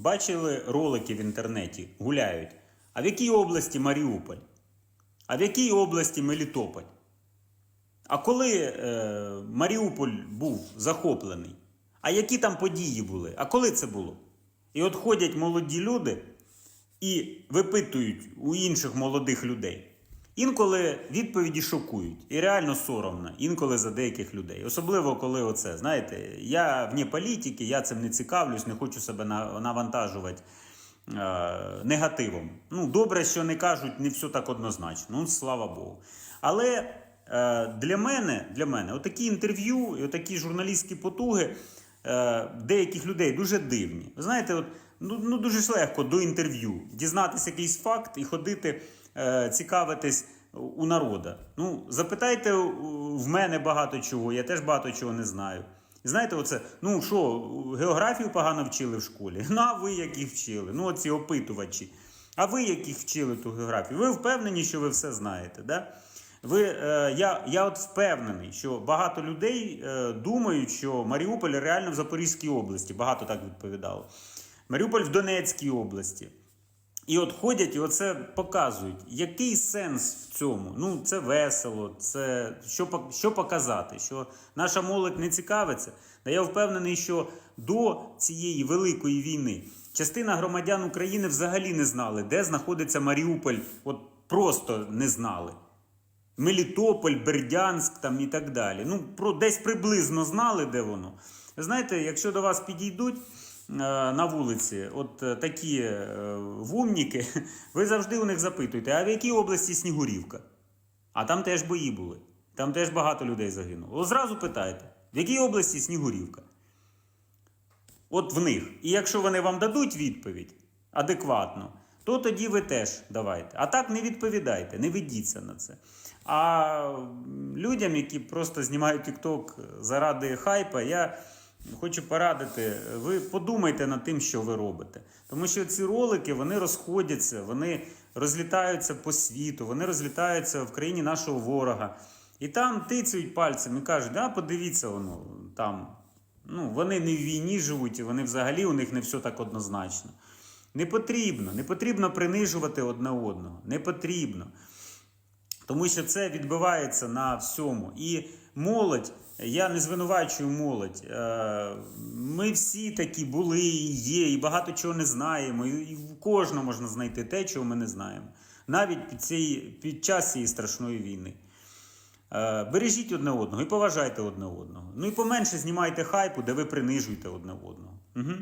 Бачили ролики в інтернеті, гуляють. А в якій області Маріуполь? А в якій області Мелітополь? А коли е, Маріуполь був захоплений? А які там події були? А коли це було? І от ходять молоді люди і випитують у інших молодих людей. Інколи відповіді шокують, і реально соромно, інколи за деяких людей. Особливо, коли оце, знаєте, я вне політики, я цим не цікавлюсь, не хочу себе навантажувати е, негативом. Ну, добре, що не кажуть, не все так однозначно. Ну, слава Богу. Але е, для мене, для мене отакі інтерв'ю і отакі журналістські потуги е, деяких людей дуже дивні. Ви знаєте, от, ну, ну дуже ж легко до інтерв'ю дізнатися якийсь факт і ходити, цікавитись у народа. Ну, запитайте в мене багато чого, я теж багато чого не знаю. Знаєте, оце, ну що, географію погано вчили в школі? Ну, а ви яких вчили? Ну, оці опитувачі. А ви яких вчили ту географію? Ви впевнені, що ви все знаєте? Да? Ви, е, я, я от впевнений, що багато людей е, думають, що Маріуполь реально в Запорізькій області. Багато так відповідало. Маріуполь в Донецькій області. І от ходять і оце показують. Який сенс в цьому? Ну, це весело, це що, що показати, що наша молодь не цікавиться. Та я впевнений, що до цієї великої війни частина громадян України взагалі не знали, де знаходиться Маріуполь. От просто не знали. Мелітополь, Бердянськ там і так далі. Ну, про десь приблизно знали, де воно. Знаєте, якщо до вас підійдуть на вулиці, от е, такі е, вумніки, ви завжди у них запитуєте, а в якій області Снігурівка? А там теж бої були. Там теж багато людей загинуло. Зразу питайте, в якій області Снігурівка? От в них. І якщо вони вам дадуть відповідь адекватно, то тоді ви теж давайте. А так не відповідайте, не ведіться на це. А людям, які просто знімають TikTok заради хайпа, я хочу порадити, ви подумайте над тим, що ви робите. Тому що ці ролики вони розходяться, вони розлітаються по світу, вони розлітаються в країні нашого ворога. І там тицюють пальцем і кажуть, а подивіться воно там. Ну, вони не в війні живуть, і вони взагалі у них не все так однозначно. Не потрібно, не потрібно принижувати одне одного. Не потрібно. Тому що це відбивається на всьому. І молодь, я не звинувачую молодь. е, Ми всі такі були і є, і багато чого не знаємо. І в кожного можна знайти те, чого ми не знаємо. Навіть під, цієї, під час цієї страшної війни. Е, Бережіть одне одного і поважайте одне одного. Ну і поменше знімайте хайпу, де ви принижуєте одне одного. Угу.